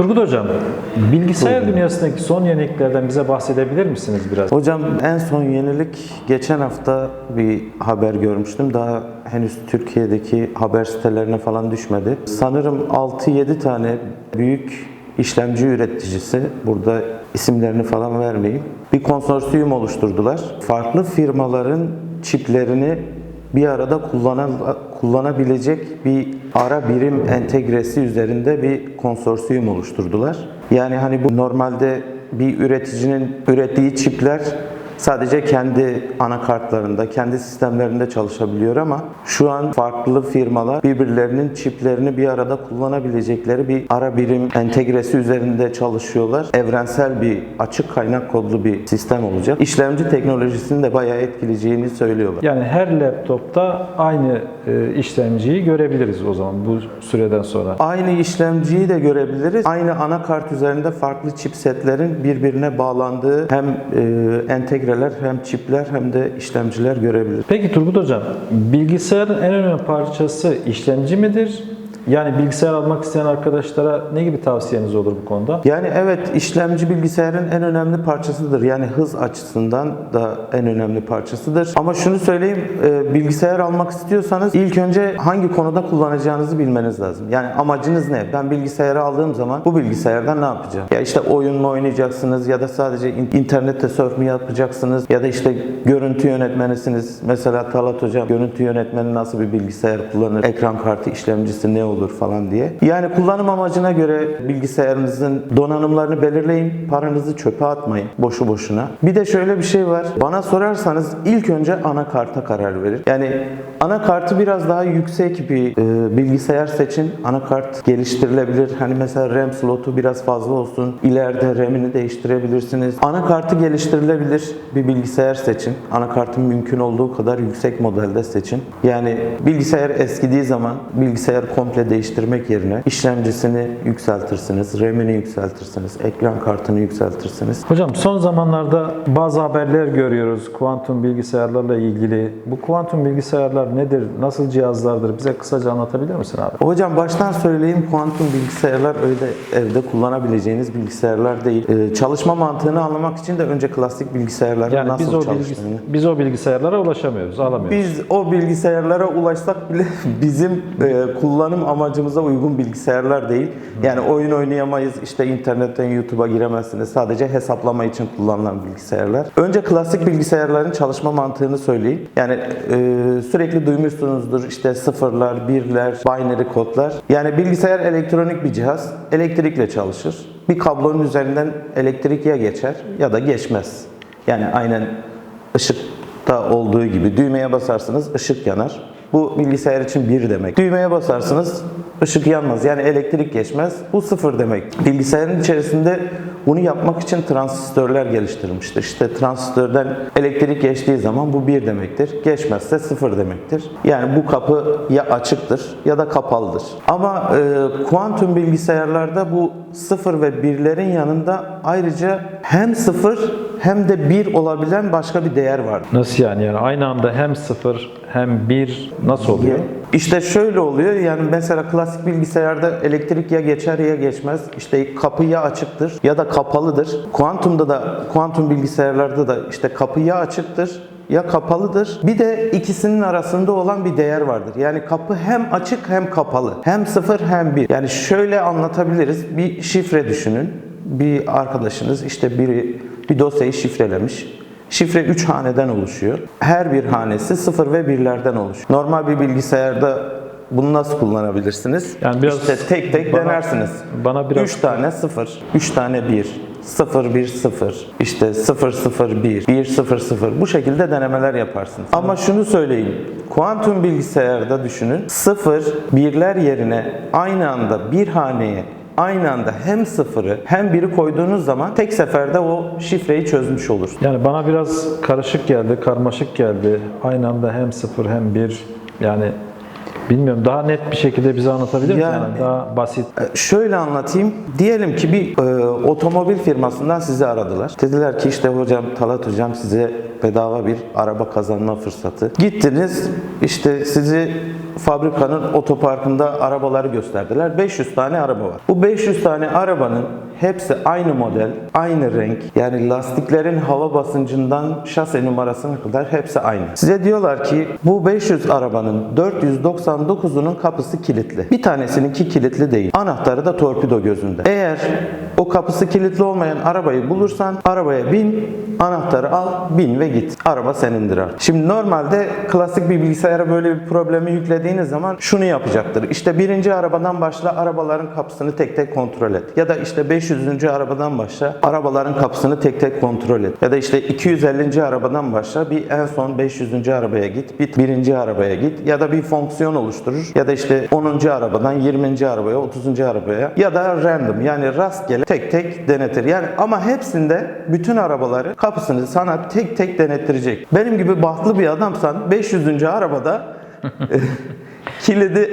Turgut Hocam, bilgisayar dünyasındaki son yeniliklerden bize bahsedebilir misiniz biraz? Hocam en son yenilik geçen hafta bir haber görmüştüm. Daha henüz Türkiye'deki haber sitelerine falan düşmedi. Sanırım 6-7 tane büyük işlemci üreticisi, burada isimlerini falan vermeyeyim, bir konsorsiyum oluşturdular. Farklı firmaların çiplerini bir arada kullanan, kullanabilecek bir ara birim entegresi üzerinde bir konsorsiyum oluşturdular. Yani hani bu normalde bir üreticinin ürettiği çipler sadece kendi anakartlarında, kendi sistemlerinde çalışabiliyor ama şu an farklı firmalar birbirlerinin çiplerini bir arada kullanabilecekleri bir ara birim entegresi üzerinde çalışıyorlar. Evrensel bir açık kaynak kodlu bir sistem olacak. İşlemci teknolojisini de bayağı etkileyeceğini söylüyorlar. Yani her laptopta aynı e, işlemciyi görebiliriz o zaman bu süreden sonra. Aynı işlemciyi de görebiliriz. Aynı anakart üzerinde farklı chipsetlerin birbirine bağlandığı hem e, entegreler hem çipler hem de işlemciler görebiliriz. Peki Turgut Hocam, bilgisayarın en önemli parçası işlemci midir? Yani bilgisayar almak isteyen arkadaşlara ne gibi tavsiyeniz olur bu konuda? Yani evet işlemci bilgisayarın en önemli parçasıdır. Yani hız açısından da en önemli parçasıdır. Ama şunu söyleyeyim, e, bilgisayar almak istiyorsanız ilk önce hangi konuda kullanacağınızı bilmeniz lazım. Yani amacınız ne? Ben bilgisayarı aldığım zaman bu bilgisayardan ne yapacağım? Ya işte oyun mu oynayacaksınız ya da sadece in- internette surf mi yapacaksınız ya da işte görüntü yönetmenisiniz. Mesela Talat Hocam görüntü yönetmeni nasıl bir bilgisayar kullanır? Ekran kartı işlemcisi ne olur falan diye. Yani kullanım amacına göre bilgisayarınızın donanımlarını belirleyin. Paranızı çöpe atmayın boşu boşuna. Bir de şöyle bir şey var. Bana sorarsanız ilk önce anakarta karar verir. Yani anakartı biraz daha yüksek bir e, bilgisayar seçin. Anakart geliştirilebilir. Hani mesela RAM slotu biraz fazla olsun. İleride RAM'ini değiştirebilirsiniz. Anakartı geliştirilebilir bir bilgisayar seçin. Anakartın mümkün olduğu kadar yüksek modelde seçin. Yani bilgisayar eskidiği zaman bilgisayar komple değiştirmek yerine işlemcisini yükseltirsiniz, RAM'ini yükseltirsiniz, ekran kartını yükseltirsiniz. Hocam son zamanlarda bazı haberler görüyoruz kuantum bilgisayarlarla ilgili. Bu kuantum bilgisayarlar nedir? Nasıl cihazlardır? Bize kısaca anlatabilir misin abi? Hocam baştan söyleyeyim kuantum bilgisayarlar öyle evde kullanabileceğiniz bilgisayarlar değil. Ee, çalışma mantığını anlamak için de önce klasik bilgisayarların Yani nasıl biz o, çalıştığını. bilgis- biz o bilgisayarlara ulaşamıyoruz, alamıyoruz. Biz o bilgisayarlara ulaşsak bile bizim e, kullanım amacımıza uygun bilgisayarlar değil. Yani oyun oynayamayız, işte internetten YouTube'a giremezsiniz. Sadece hesaplama için kullanılan bilgisayarlar. Önce klasik bilgisayarların çalışma mantığını söyleyeyim. Yani e, sürekli duymuşsunuzdur işte sıfırlar, birler, binary kodlar. Yani bilgisayar elektronik bir cihaz, elektrikle çalışır. Bir kablonun üzerinden elektrik ya geçer ya da geçmez. Yani aynen ışıkta olduğu gibi düğmeye basarsınız ışık yanar. Bu bilgisayar için bir demek. Düğmeye basarsınız ışık yanmaz. Yani elektrik geçmez. Bu sıfır demek. Bilgisayarın içerisinde bunu yapmak için transistörler geliştirilmiştir. İşte transistörden elektrik geçtiği zaman bu bir demektir. Geçmezse sıfır demektir. Yani bu kapı ya açıktır ya da kapalıdır. Ama e, kuantum bilgisayarlarda bu sıfır ve birlerin yanında ayrıca hem sıfır hem de bir olabilen başka bir değer var. Nasıl yani? Yani aynı anda hem sıfır hem bir nasıl oluyor? İşte şöyle oluyor yani mesela klasik bilgisayarda elektrik ya geçer ya geçmez. İşte kapı ya açıktır ya da kapalıdır. Kuantumda da kuantum bilgisayarlarda da işte kapı ya açıktır ya kapalıdır. Bir de ikisinin arasında olan bir değer vardır. Yani kapı hem açık hem kapalı. Hem sıfır hem bir. Yani şöyle anlatabiliriz. Bir şifre düşünün. Bir arkadaşınız işte biri bir dosyayı şifrelemiş. Şifre 3 haneden oluşuyor. Her bir hanesi 0 ve 1'lerden oluşuyor. Normal bir bilgisayarda bunu nasıl kullanabilirsiniz? Yani biraz işte tek tek bana- denersiniz. bana biraz- 3 tane 0, 3 tane 1, 0 1 0, işte 0 0 1, 1 0 0 bu şekilde denemeler yaparsınız. Ama şunu söyleyeyim. Kuantum bilgisayarda düşünün. 0 birler yerine aynı anda bir haneye aynı anda hem sıfırı hem biri koyduğunuz zaman tek seferde o şifreyi çözmüş olur. Yani bana biraz karışık geldi, karmaşık geldi. Aynı anda hem sıfır hem bir. Yani bilmiyorum daha net bir şekilde bize anlatabilir misin? Yani- Yani daha basit. E, Şöyle anlatayım. Diyelim ki bir e, otomobil firmasından sizi aradılar. Dediler ki işte hocam Talat hocam size bedava bir araba kazanma fırsatı. Gittiniz işte sizi fabrikanın otoparkında arabaları gösterdiler. 500 tane araba var. Bu 500 tane arabanın hepsi aynı model, aynı renk. Yani lastiklerin hava basıncından şase numarasına kadar hepsi aynı. Size diyorlar ki bu 500 arabanın 499'unun kapısı kilitli. Bir tanesininki kilitli değil. Anahtarı da torpido gözünde. Eğer o kapısı kilitli olmayan arabayı bulursan arabaya bin, anahtarı al, bin ve git. Araba senindir artık. Şimdi normalde klasik bir bilgisayara böyle bir problemi yüklediğiniz zaman şunu yapacaktır. İşte birinci arabadan başla arabaların kapısını tek tek kontrol et. Ya da işte 500. arabadan başla arabaların kapısını tek tek kontrol et. Ya da işte 250. arabadan başla bir en son 500. arabaya git, bir birinci arabaya git. Ya da bir fonksiyon oluşturur. Ya da işte 10. arabadan 20. arabaya, 30. arabaya ya da random yani rastgele tek tek denetir. Yani ama hepsinde bütün arabaları kapısını sana tek tek denettirecek. Benim gibi bahtlı bir adamsan 500. arabada kilidi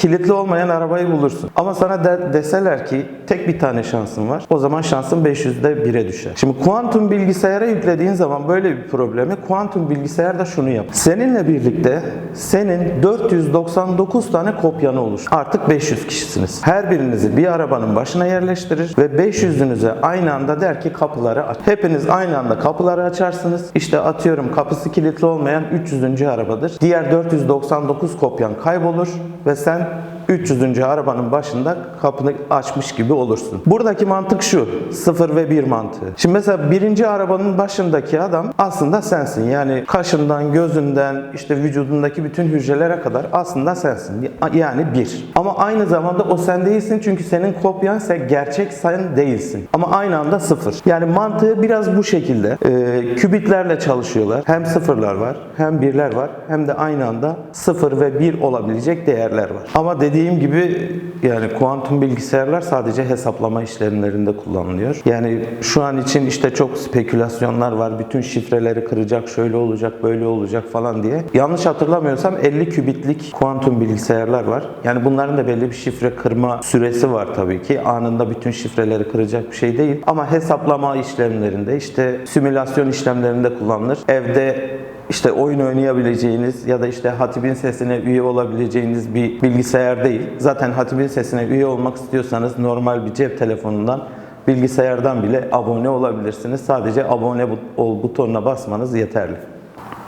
kilitli olmayan arabayı bulursun. Ama sana de- deseler ki tek bir tane şansın var. O zaman şansın 500'de 1'e düşer. Şimdi kuantum bilgisayara yüklediğin zaman böyle bir problemi kuantum bilgisayar da şunu yap. Seninle birlikte senin 499 tane kopyanı olur. Artık 500 kişisiniz. Her birinizi bir arabanın başına yerleştirir ve 500'ünüze aynı anda der ki kapıları aç. Hepiniz aynı anda kapıları açarsınız. İşte atıyorum kapısı kilitli olmayan 300. arabadır. Diğer 499 kopyan kaybolur ve sen 300. arabanın başında kapını açmış gibi olursun. Buradaki mantık şu. 0 ve 1 mantığı. Şimdi mesela birinci arabanın başındaki adam aslında sensin. Yani kaşından, gözünden, işte vücudundaki bütün hücrelere kadar aslında sensin. Yani bir. Ama aynı zamanda o sen değilsin çünkü senin kopyan sen gerçek sen değilsin. Ama aynı anda sıfır. Yani mantığı biraz bu şekilde. Ee, kübitlerle çalışıyorlar. Hem sıfırlar var, hem birler var, hem de aynı anda sıfır ve bir olabilecek değerler var. Ama dediğim gibi yani kuantum bilgisayarlar sadece hesaplama işlemlerinde kullanılıyor. Yani şu an için işte çok spekülasyonlar var. Bütün şifreleri kıracak, şöyle olacak, böyle olacak falan diye. Yanlış hatırlamıyorsam 50 kübitlik kuantum bilgisayarlar var. Yani bunların da belli bir şifre kırma süresi var tabii ki. Anında bütün şifreleri kıracak bir şey değil. Ama hesaplama işlemlerinde işte simülasyon işlemlerinde kullanılır. Evde işte oyun oynayabileceğiniz ya da işte Hatib'in sesine üye olabileceğiniz bir bilgisayar değil. Zaten Hatib'in sesine üye olmak istiyorsanız normal bir cep telefonundan bilgisayardan bile abone olabilirsiniz. Sadece abone ol butonuna basmanız yeterli.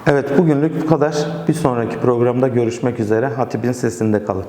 Evet bugünlük bu kadar. Bir sonraki programda görüşmek üzere. Hatib'in sesinde kalın.